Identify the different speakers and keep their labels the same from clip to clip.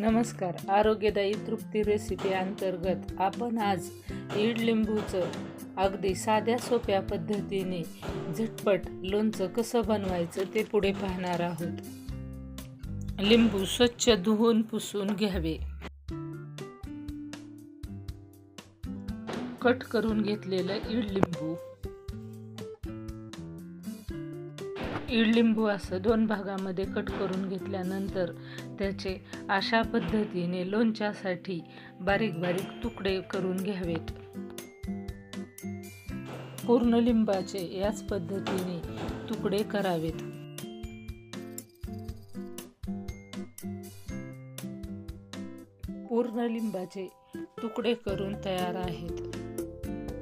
Speaker 1: नमस्कार. आरोग्यदायी तृप्ती रेसिपी अंतर्गत आपण आज इडलिंबूचं अगदी साध्या सोप्या पद्धतीने झटपट लोणचं कसं बनवायचं ते पुढे पाहणार आहोत. लिंबू स्वच्छ धुवून पुसून घ्यावे. कट करून घेतलेलं इडलिंबू इडलिंबू असं दोन भागामध्ये कट करून घेतल्यानंतर त्याचे अशा पद्धतीने लोणच्यासाठी बारीक बारीक तुकडे करून घ्यावेत. पूर्ण लिंबाचे याच पद्धतीने तुकडे करावेत. पूर्ण लिंबाचे तुकडे करून तयार आहेत.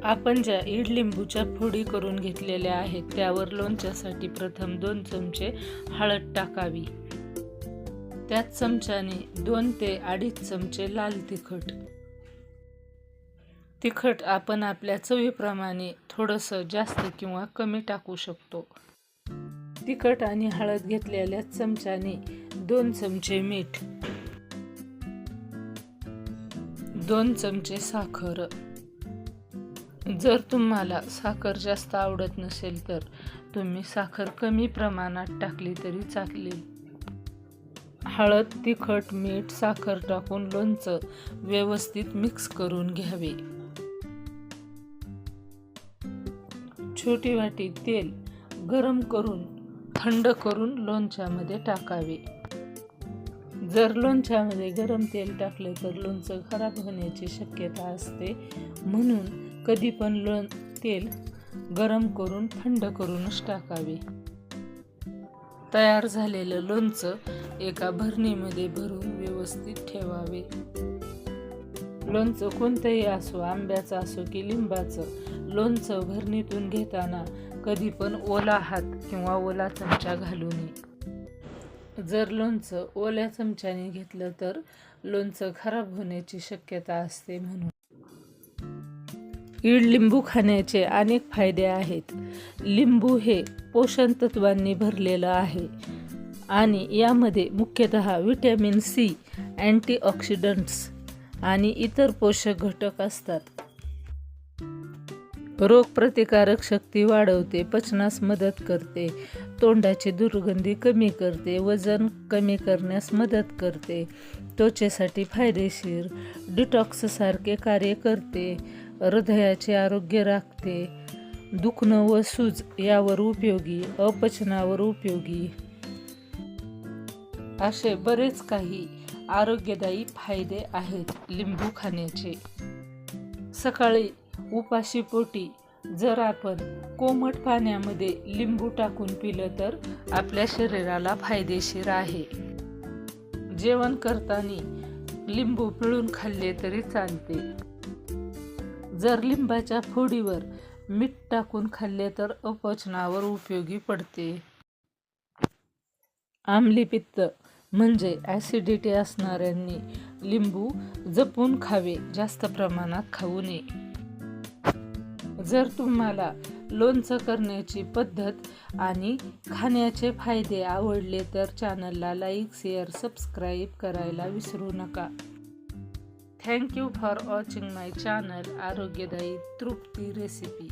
Speaker 1: आपण ज्या इडलिंबूच्या फोडी करून घेतलेल्या आहेत त्यावर लोणच्यासाठी प्रथम दोन चमचे हळद टाकावी. त्याच चमच्याने दोन ते अडीच चमचे लाल तिखट. तिखट आपण आपल्या चवीप्रमाणे थोडंसं जास्त किंवा कमी टाकू शकतो. तिखट आणि हळद घेतलेल्या चमच्याने दोन चमचे मीठ. दोन चमचे साखर. जर तुम्हाला साखर जास्त आवडत नसेल तर तुम्ही साखर कमी प्रमाणात टाकली तरी चालेल. हळद तिखट मीठ साखर टाकून लोणचं व्यवस्थित मिक्स करून घ्यावे. छोटी वाटी तेल गरम करून थंड करून लोणच्यामध्ये टाकावे. जर लोणच्यामध्ये गरम तेल टाकलं तर लोणचं खराब होण्याची शक्यता असते. म्हणून कधी पण लोण तेल गरम करून थंड करूनच टाकावे. तयार झालेलं लोणचं एका भरणीमध्ये भरून व्यवस्थित ठेवावे. लोणचं कोणतंही असो आंब्याचं असो की लिंबाचं लोणचं भरणीतून घेताना कधी पण ओला हात किंवा ओला चमचा घालू नये. जर लोणचं ओल्या चमच्याने घेतलं तर लोणचं खराब होण्याची शक्यता असते म्हणून. ईड लिंबू खाण्याचे अनेक फायदे आहेत. लिंबू हे पोषण तत्वांनी भरलेलं आहे आणि यामध्ये मुख्यतः व्हिटॅमिन सी अँटीऑक्सिडंट्स आणि इतर पोषक घटक असतात. रोगप्रतिकारक शक्ती वाढवते पचनास मदत करते तोंडाची दुर्गंधी कमी करते वजन कमी करण्यास मदत करते त्वचेसाठी फायदेशीर डिटॉक्ससारखे कार्य करते हृदयाचे आरोग्य राखते. दुखणं व सूज यावर उपयोगी अपचनावर उपयोगी. असे बरेच काही आरोग्यदायी फायदे आहेत लिंबू खाण्याचे. सकाळी उपाशी पोटी जर आपण कोमट पाण्यामध्ये लिंबू टाकून पिलं तर आपल्या शरीराला फायदेशीर आहे. जेवण करताना लिंबू पिळून खाल्ले तरी चालते. जर लिंबाच्या फोडीवर मीठ टाकून खाल्ले तर अपचनावर उपयोगी पडते. आमली पित्त म्हणजे ॲसिडिटी असणाऱ्यांनी लिंबू जपून खावे जास्त प्रमाणात खाऊ नये. जर तुम्हाला लोणचं करण्याची पद्धत आणि खाण्याचे फायदे आवडले तर चॅनलला लाईक शेअर सबस्क्राईब करायला विसरू नका. Thank you for watching my channel आरोग्यदायी तृप्ती रेसिपी